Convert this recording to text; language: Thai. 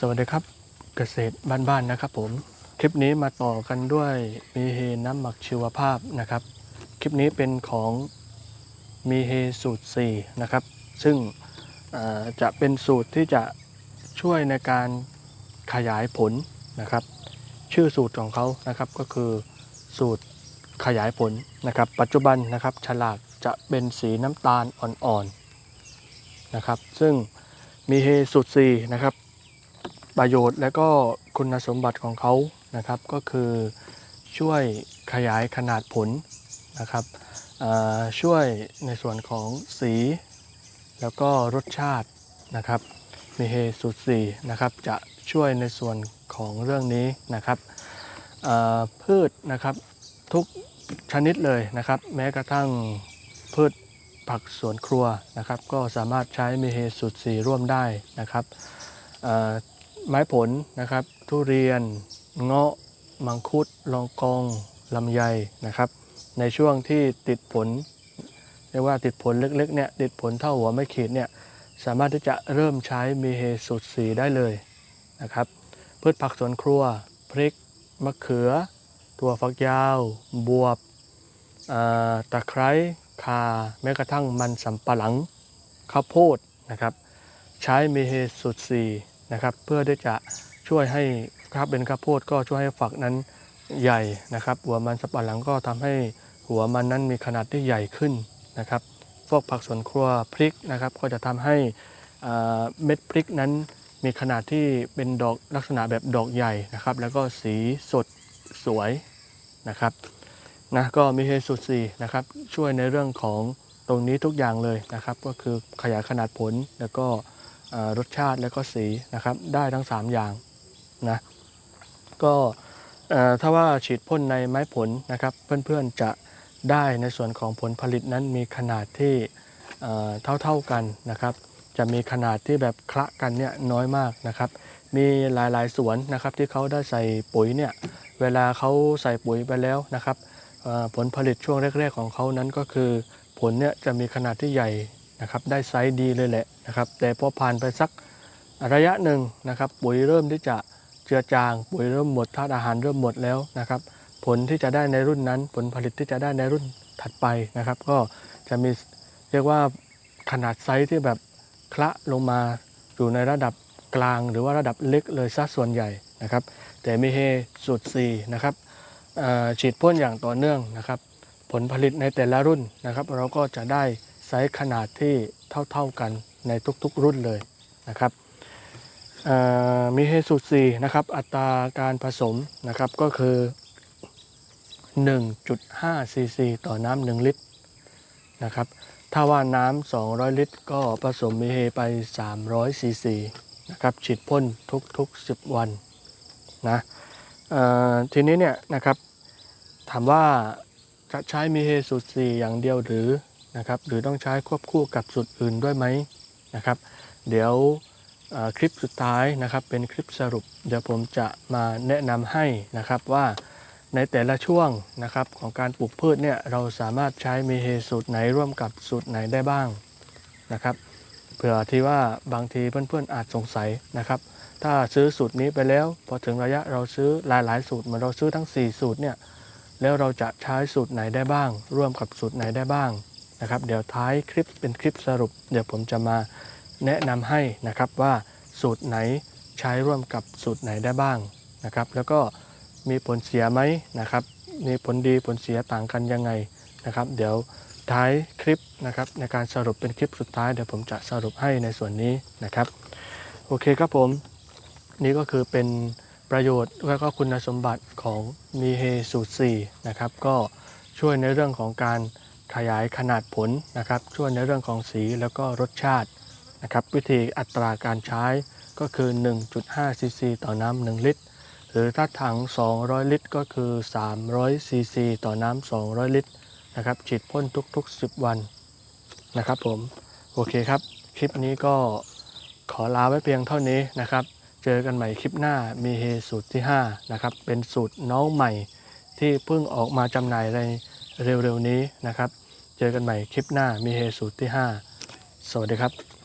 สวัสดีครับเกษตรบ้านๆนะครับผม คลิปนี้มาต่อกันด้วยมีเฮน้ำหมักชีวภาพนะครับ คลิปนี้เป็นของมีเฮสูตร 4 นะครับ ซึ่งจะเป็นสูตรที่จะช่วยในการขยายผลนะครับ ชื่อสูตรของเขานะครับก็คือสูตรขยายผลนะครับ ปัจจุบันนะครับฉลากจะเป็นสีน้ำตาลอ่อนๆนะครับ ซึ่งมีเฮสูตร 4 นะครับ ประโยชน์และก็คุณสมบัติของเขานะครับ ก็คือช่วยขยายขนาดผลนะครับช่วยในส่วนของสี แล้วก็รสชาตินะครับมีเฮสูตรสีนะครับจะช่วยในส่วนของเรื่องนี้นะครับพืชนะครับทุกชนิดเลยนะครับ แม้กระทั่งพืชผักสวนครัวนะครับ ก็สามารถใช้มีเฮสูตรสีร่วมได้นะครับ ไม้ผลนะครับ ทุเรียน เงาะ มังคุด ลองกองลำไยนะครับ ในช่วงที่ติดผลเรียกว่าติดผลเล็กๆเนี่ยติดผลเท่าหัวไม่ขีดเนี่ยสามารถที่จะเริ่มใช้มีเฮสูตรสีได้เลยนะครับพืชผักสวนครัว พริก มะเขือ ตัวฝักยาว บวบตะไคร้ข่าแม้กระทั่งมันสำปะหลังข้าวโพดนะครับ ใช้มีเฮสูตรสี นะครับ เพื่อที่จะช่วยให้ครับเป็นข้าวโพดก็ช่วยให้ฝักนั้นใหญ่นะครับ หัวมันสับปะหลังก็ทำให้หัวมันนั้นมีขนาดที่ใหญ่ขึ้นนะครับพวกผักสวนครัวพริกนะครับ ก็จะทำให้เม็ดพริกนั้นมีขนาดที่เป็นดอกลักษณะแบบดอกใหญ่นะครับ แล้วก็สีสดสวยนะครับนะก็มีเฮสูตรสีนะครับ ช่วยในเรื่องของตรงนี้ทุกอย่างเลยนะครับ ก็คือขยายขนาดผลแล้วก็ รสชาติและก็สีนะครับ ได้ทั้ง 3 อย่างนะก็ถ้าว่าฉีดพ่นในไม้ผลนะครับ เพื่อนๆจะได้ในส่วนของผลผลิตนั้นมีขนาดที่เท่าๆกันนะครับ จะมีขนาดที่แบบคละกันเนี่ยน้อยมากนะครับ มีหลายๆสวนนะครับที่เขาได้ใส่ปุ๋ยเนี่ยเวลาเขาใส่ปุ๋ยไปแล้วนะครับผลผลิตช่วงแรก ๆ ของเขานั้นก็คือผลเนี่ยจะมีขนาดที่ใหญ่ นะครับได้ไซส์ดีเลยแหละนะครับแต่พอผ่านไปสักระยะหนึ่งนะครับปุ๋ยเริ่มที่จะเจือจาง ปุ๋ยเริ่มหมดธาตุอาหารเริ่มหมดแล้วนะครับผลที่จะได้ในรุ่นนั้น ผลผลิตที่จะได้ในรุ่นถัดไปนะครับ ก็จะมีเรียกว่าขนาดไซส์ที่แบบคละลงมาอยู่ในระดับกลางหรือว่าระดับเล็กเลยซะส่วนใหญ่นะครับ แต่มีเฮสูตร4นะครับฉีดพ่นอย่างต่อเนื่องนะครับ ผลผลิตในแต่ละรุ่นนะครับ เราก็จะได้ ไซส์ขนาดที่เท่าๆกันในทุกๆรุ่นเลยนะครับมีเฮสูตร4นะครับอัตราการผสมนะครับก็คือ 1.5ซีซีต่อน้ำ1ลิตรนะครับถ้าว่าน้ำ200 ลิตร ก็ผสมมีเฮไป 300ซีซีนะครับฉีดพ่นทุกๆ 10 วันนะทีนี้เนี่ยนะครับถามว่าจะใช้มีเฮสูตร4อย่างเดียวหรือ นะครับหรือต้องใช้ควบคู่กับสูตรอื่นด้วยไหมนะครับ เดี๋ยวคลิปสุดท้ายนะครับเป็นคลิปสรุป เดี๋ยวผมจะมาแนะนำให้นะครับว่าในแต่ละช่วงนะครับของการปลูกพืชเนี่ยเราสามารถใช้มีเฮสูตรไหนร่วมกับสูตรไหนได้บ้างนะครับเผื่อที่ว่าบางทีเพื่อนๆอาจสงสัยนะครับ ถ้าซื้อสูตรนี้ไปแล้ว พอถึงระยะเราซื้อหลายๆ สูตรเหมือนเราซื้อทั้ง 4 สูตรเนี่ยแล้วเราจะใช้สูตรไหนได้บ้าง ร่วมกับสูตรไหนได้บ้าง นะครับ เดี๋ยวท้ายคลิปเป็นคลิปสรุป เดี๋ยวผมจะมาแนะนำให้นะครับว่าสูตรไหนใช้ร่วมกับสูตรไหนได้บ้างนะครับ แล้วก็มีผลเสียไหมนะครับ มีผลดีผลเสียต่างกันยังไงนะครับ เดี๋ยวท้ายคลิปนะครับในการสรุปเป็นคลิปสุดท้ายเดี๋ยวผมจะสรุปให้ในส่วนนี้นะครับ โอเคครับผม นี่ก็คือเป็นประโยชน์และก็คุณสมบัติของมีเฮสูตร4นะครับก็ช่วยในเรื่องของการ ขยายขนาดผลนะครับ ช่วยในเรื่องของสีแล้วก็รสชาตินะครับ วิธีอัตราการใช้ก็คือ 1.5 ซีซี ต่อน้ำ1ลิตร หรือถ้าถัง 200 ลิตร ก็คือ 300 ซีซี ต่อน้ำ200 ลิตรนะครับฉีดพ่นทุก ๆ 10 วันนะครับผม โอเคครับ คลิปนี้ก็ขอลาไว้เพียงเท่านี้นะครับ เจอกันใหม่คลิปหน้ามีเฮสูตรที่ 5 นะครับ เป็นสูตรน้องใหม่ที่เพิ่งออกมาจำหน่ายใน เร็วๆนี้นะครับ เจอกันใหม่คลิปหน้ามีเฮสูตรที่ 5 สวัสดีครับ